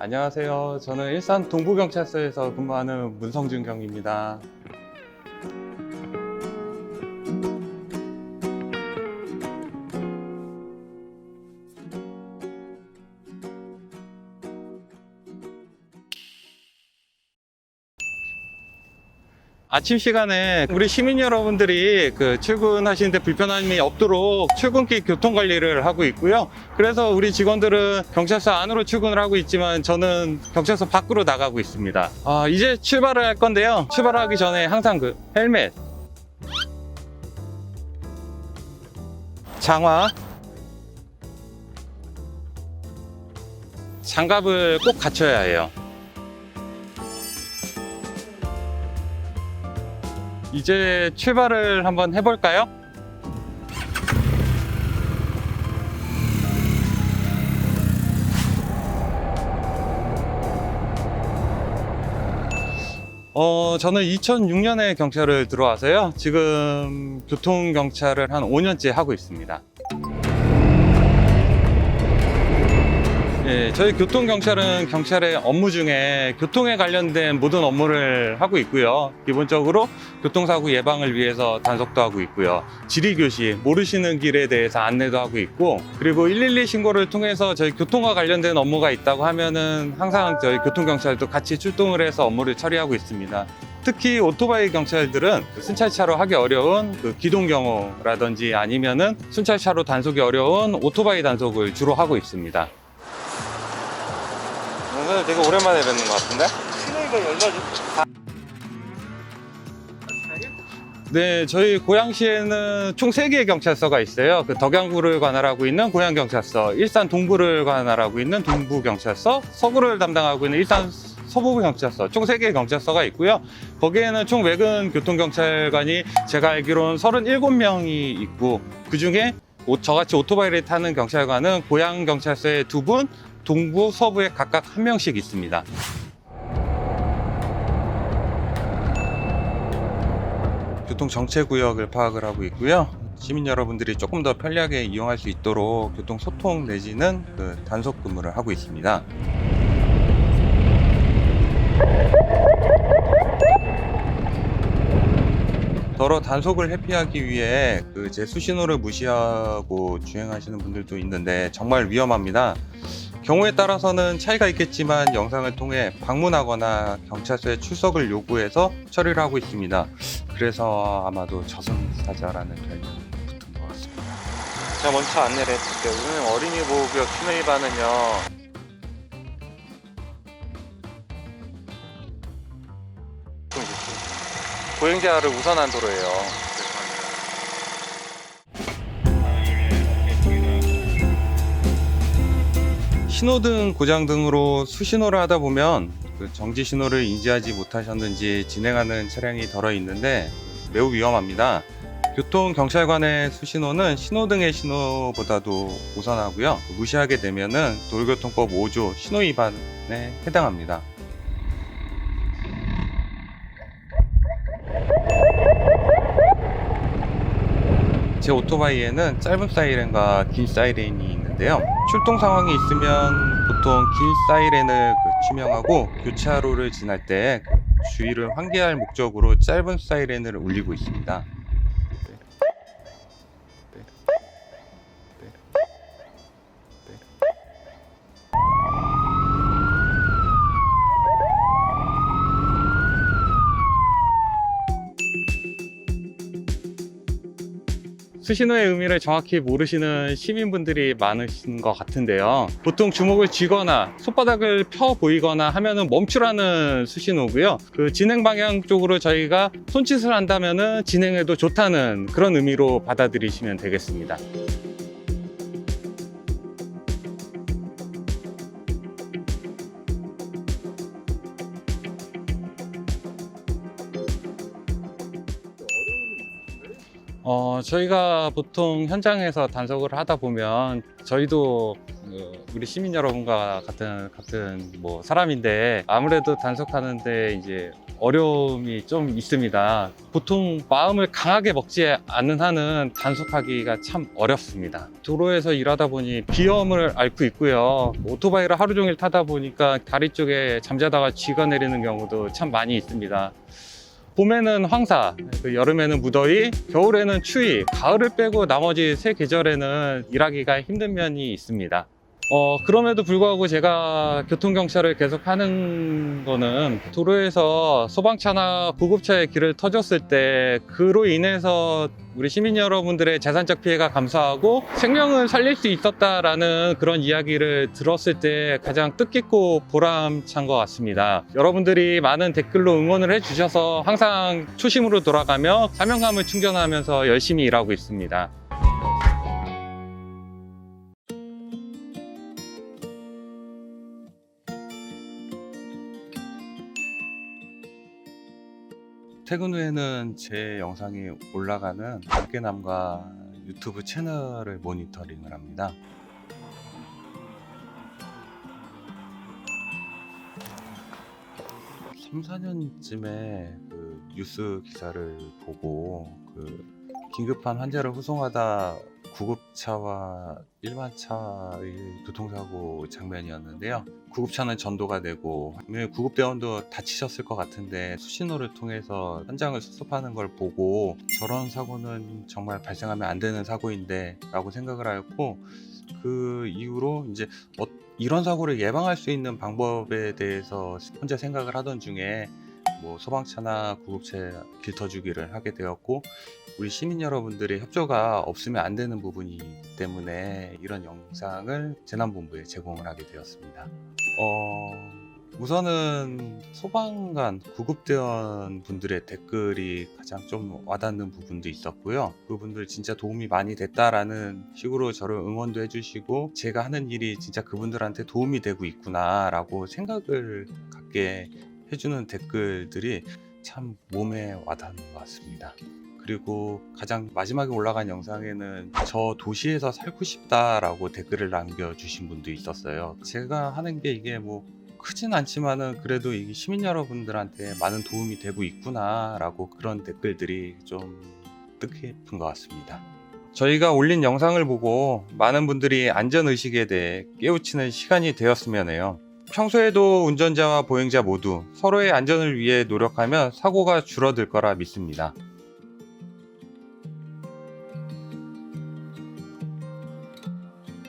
안녕하세요. 저는 일산 동부경찰서에서 근무하는 문성준 경입니다. 아침 시간에 우리 시민 여러분들이 그 출근하시는데 불편함이 없도록 출근길 교통 관리를 하고 있고요. 그래서 우리 직원들은 경찰서 안으로 출근을 하고 있지만 저는 경찰서 밖으로 나가고 있습니다. 아, 이제 출발을 할 건데요. 출발하기 전에 항상 그 헬멧, 장화, 장갑을 꼭 갖춰야 해요. 이제 출발을 한번 해볼까요? 어, 저는 2006년에 경찰을 들어와서요. 지금 교통경찰을 한 5년째 하고 있습니다. 예, 저희 교통경찰은 경찰의 업무 중에 교통에 관련된 모든 업무를 하고 있고요. 기본적으로 교통사고 예방을 위해서 단속도 하고 있고요. 지리교시, 모르시는 길에 대해서 안내도 하고 있고, 그리고 112 신고를 통해서 저희 교통과 관련된 업무가 있다고 하면은 항상 저희 교통경찰도 같이 출동을 해서 업무를 처리하고 있습니다. 특히 오토바이 경찰들은 그 순찰차로 하기 어려운 그 기동 경호라든지 아니면은 순찰차로 단속이 어려운 오토바이 단속을 주로 하고 있습니다. 영상을 되게 오랜만에 뵙는 것 같은데? 신호위가 얼마죠? 네, 저희 고양시에는 총 3개의 경찰서가 있어요. 그 덕양구를 관할하고 있는 고양경찰서, 일산 동부를 관할하고 있는 동부경찰서, 서구를 담당하고 있는 일산 서부경찰서, 총 3개의 경찰서가 있고요. 거기에는 총 외근 교통경찰관이 제가 알기로는 37명이 있고, 그 중에 저같이 오토바이를 타는 경찰관은 고양경찰서에 두 분, 동부, 서부에 각각 한 명씩 있습니다. 교통 정체 구역을 파악을 하고 있고요. 시민 여러분들이 조금 더 편리하게 이용할 수 있도록 교통 소통 내지는 그 단속 근무를 하고 있습니다. 더러 단속을 회피하기 위해 그 제 수 신호를 무시하고 주행하시는 분들도 있는데 정말 위험합니다. 경우에 따라서는 차이가 있겠지만 영상을 통해 방문하거나 경찰서에 출석을 요구해서 처리를 하고 있습니다. 그래서 아마도 저승사자라는 별명이 붙은 것 같습니다. 제가 먼저 안내를 해드릴게요. 우리는 어린이 보호구역 신호 위반은요. 보행자를 우선한 도로예요. 신호등 고장 등으로 수신호를 하다 보면 그 정지 신호를 인지하지 못하셨는지 진행하는 차량이 덜어 있는데 매우 위험합니다. 교통 경찰관의 수신호는 신호등의 신호보다도 우선하고요. 무시하게 되면은 도로교통법 5조 신호 위반에 해당합니다. 제 오토바이에는 짧은 사이렌과 긴 사이렌이 있는데요. 출동 상황이 있으면 보통 긴 사이렌을 그 치명하고 교차로를 지날 때 주의를 환기할 목적으로 짧은 사이렌을 울리고 있습니다. 수신호의 의미를 정확히 모르시는 시민분들이 많으신 것 같은데요. 보통 주먹을 쥐거나 손바닥을 펴 보이거나 하면은 멈추라는 수신호고요. 그 진행 방향 쪽으로 저희가 손짓을 한다면은 진행해도 좋다는 그런 의미로 받아들이시면 되겠습니다. 어, 저희가 보통 현장에서 단속을 하다 보면 저희도 그 우리 시민 여러분과 같은 같은 뭐 사람인데 아무래도 단속하는데 이제 어려움이 좀 있습니다. 보통 마음을 강하게 먹지 않는 한은 단속하기가 참 어렵습니다. 도로에서 일하다 보니 비염을 앓고 있고요. 오토바이를 하루 종일 타다 보니까 다리 쪽에 잠자다가 쥐가 내리는 경우도 참 많이 있습니다. 봄에는 황사, 그 여름에는 무더위, 겨울에는 추위, 가을을 빼고 나머지 세 계절에는 일하기가 힘든 면이 있습니다. 어, 그럼에도 불구하고 제가 교통경찰을 계속 하는 거는 도로에서 소방차나 구급차의 길을 터줬을 때 그로 인해서 우리 시민 여러분들의 재산적 피해가 감소하고 생명을 살릴 수 있었다라는 그런 이야기를 들었을 때 가장 뜻깊고 보람찬 것 같습니다. 여러분들이 많은 댓글로 응원을 해주셔서 항상 초심으로 돌아가며 사명감을 충전하면서 열심히 일하고 있습니다. 퇴근 후에는 제 영상이 올라가는 함께남과 유튜브 채널을 모니터링을 합니다. 삼, 4년쯤에 그 뉴스 기사를 보고 그 긴급한 환자를 후송하다 구급차와 일반차의 교통사고 장면이었는데요. 구급차는 전도가 되고 구급대원도 다치셨을 것 같은데 수신호를 통해서 현장을 수습하는 걸 보고 저런 사고는 정말 발생하면 안 되는 사고인데 라고 생각을 하였고 그 이후로 이제 어- 이런 사고를 예방할 수 있는 방법에 대해서 혼자 생각을 하던 중에 뭐 소방차나 구급차 길터주기를 하게 되었고 우리 시민 여러분들의 협조가 없으면 안 되는 부분이 있기 때문에 이런 영상을 재난본부에 제공을 하게 되었습니다. 어, 우선은 소방관, 구급대원 분들의 댓글이 가장 좀 와닿는 부분도 있었고요. 그분들 진짜 도움이 많이 됐다라는 식으로 저를 응원도 해주시고 제가 하는 일이 진짜 그분들한테 도움이 되고 있구나라고 생각을 갖게 해주는 댓글들이 참 몸에 와닿는 것 같습니다. 그리고 가장 마지막에 올라간 영상에는 저 도시에서 살고 싶다라고 댓글을 남겨주신 분도 있었어요. 제가 하는 게 이게 뭐 크진 않지만은 그래도 이 시민 여러분들한테 많은 도움이 되고 있구나라고 그런 댓글들이 좀 뜻깊은 것 같습니다. 저희가 올린 영상을 보고 많은 분들이 안전의식에 대해 깨우치는 시간이 되었으면 해요. 평소에도 운전자와 보행자 모두 서로의 안전을 위해 노력하면 사고가 줄어들 거라 믿습니다.